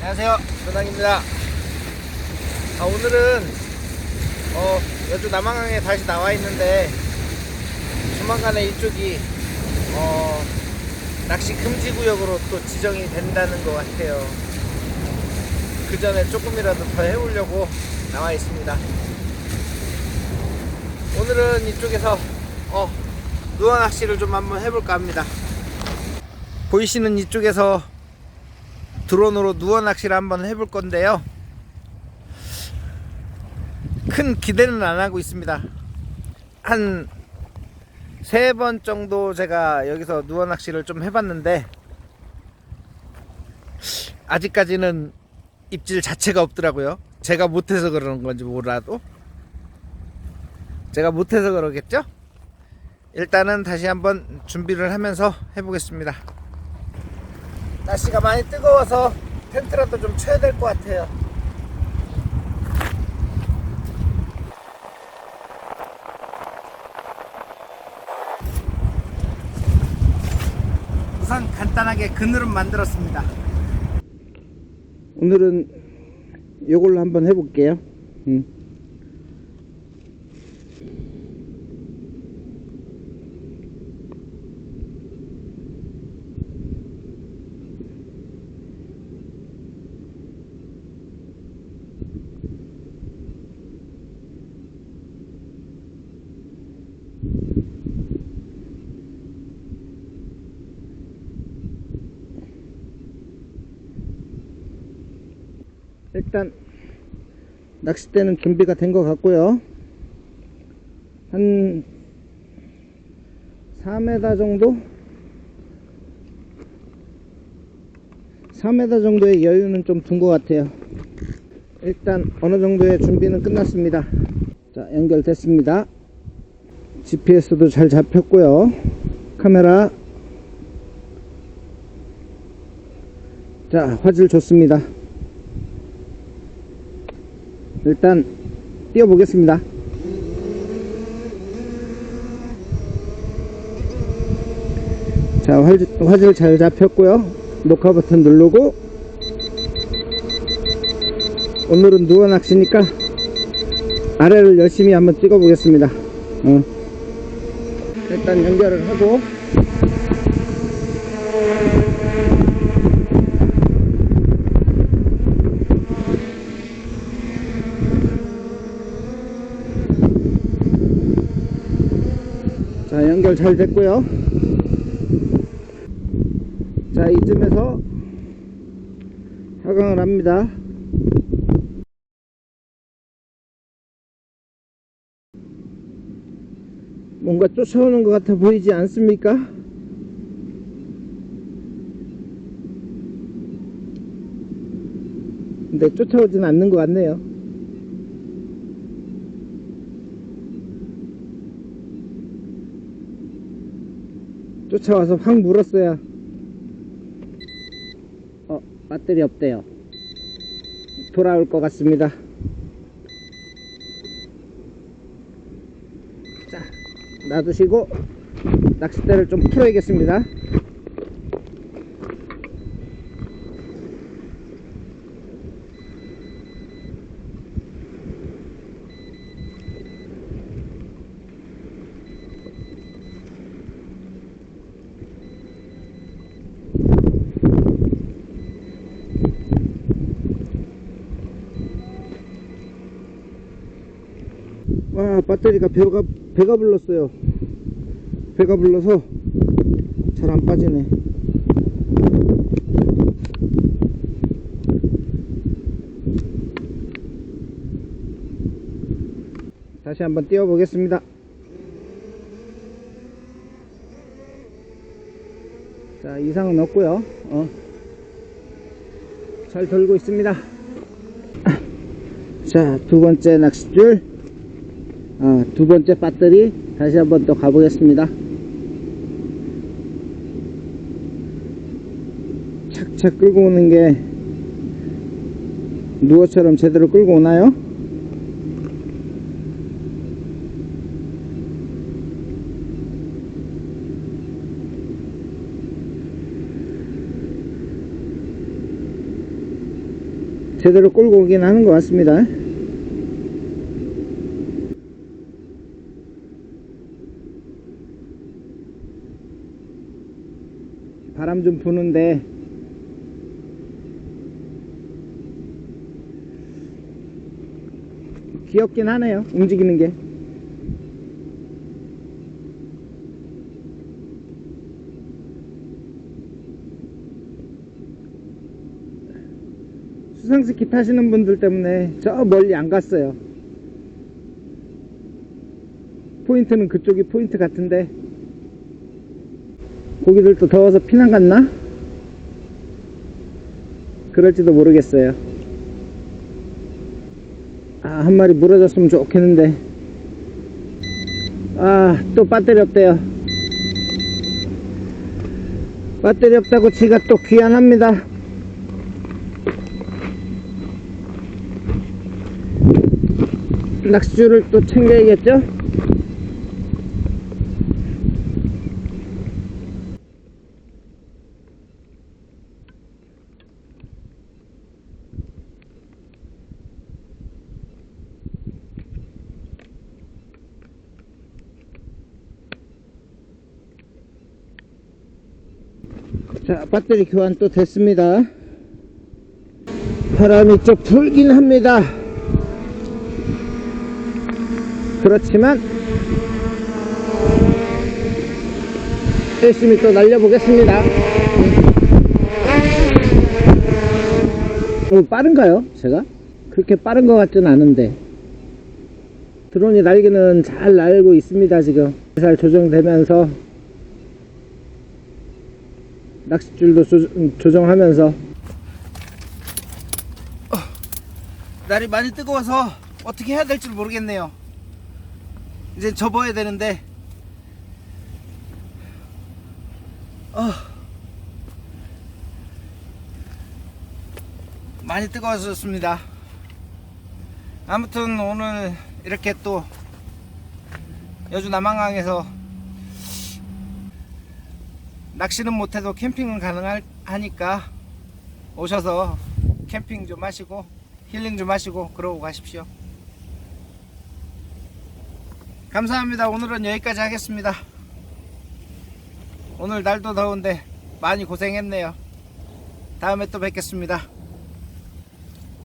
안녕하세요. 전학입니다. 아, 오늘은 어, 여주 남한강에 다시 나와 있는데 조만간에 이쪽이 어, 낚시 금지 구역으로 또 지정이 된다는 것 같아요. 그 전에 조금이라도 더 해보려고 나와 있습니다. 오늘은 이쪽에서 어, 누워 낚시를 좀 한번 해볼까 합니다. 보이시는 이쪽에서 드론으로 누워 낚시를 한번 해볼 건데요. 큰 기대는 안 하고 있습니다. 한 세 번 정도 제가 여기서 누워 낚시를 좀 해봤는데 아직까지는 입질 자체가 없더라고요. 제가 못해서 그러는 건지 몰라도 제가 못해서 그러겠죠? 일단은 다시 한번 준비를 하면서 해보겠습니다. 날씨가 많이 뜨거워서 텐트라도 좀 쳐야 될 것 같아요. 우선 간단하게 그늘은 만들었습니다. 오늘은 이걸로 한번 해볼게요. 음. 일단 낚싯대는 준비가 된 것 같고요. 한 4m 정도? 4m 정도의 여유는 좀 둔 것 같아요. 일단 어느 정도의 준비는 끝났습니다. 자, 연결됐습니다. GPS도 잘 잡혔고요. 카메라. 자, 화질 좋습니다. 일단 띄워보겠습니다. 자, 화질, 화질 잘 잡혔고요. 녹화 버튼 누르고 오늘은 누워 낚시니까 아래를 열심히 한번 찍어 보겠습니다. 어. 일단 연결을 하고 자 연결 잘 됐고요. 자 이쯤에서 하강을 합니다. 뭔가 쫓아오는 것 같아 보이지 않습니까? 근데 쫓아오진 않는 것 같네요 쫓아와서 확 물었어야 어 배터리 없대요. 돌아올 것 같습니다. 자 놔두시고 낚싯대를 좀 풀어야겠습니다 와 배터리가 배가 배가 불렀어요. 배가 불러서 잘 안 빠지네. 다시 한번 띄워 보겠습니다. 자 이상은 없고요. 어. 잘 돌고 있습니다. 자 두 번째 낚싯줄 어, 두 번째 배터리 다시 한번 또 가보겠습니다. 착착 끌고 오는 게 누어처럼 제대로 끌고 오나요? 제대로 끌고 오긴 하는 것 같습니다. 바람 좀 부는데 귀엽긴 하네요. 움직이는 게. 수상스키 타시는 분들 때문에 저 멀리 안 갔어요. 포인트는 그쪽이 포인트 같은데 고기들도 더워서 피난 갔나? 그럴지도 모르겠어요. 아, 한 마리 물어졌으면 좋겠는데. 아, 또 배터리 없대요. 배터리 없다고 지가 또 귀환합니다. 낚시줄을 또 챙겨야겠죠? 자, 배터리 교환 또 됐습니다. 바람이 좀 불긴 합니다. 그렇지만 열심히 또 날려보겠습니다. 어, 빠른가요? 제가? 그렇게 빠른 것 같진 않은데 드론이 날개는 잘 날고 있습니다 지금 잘 조정되면서 낚싯줄도 조, 정하면서. 날이 많이 뜨거워서 어떻게 해야 될지 모르겠네요. 이제 접어야 되는데. 어, 많이 뜨거워졌습니다. 아무튼 오늘 이렇게 또 여주 남한강에서 낚시는 못해도 캠핑은 가능하니까 오셔서 캠핑 좀 하시고 힐링 좀 하시고 그러고 가십시오. 감사합니다. 오늘은 여기까지 하겠습니다. 오늘 날도 더운데 많이 고생했네요. 다음에 또 뵙겠습니다.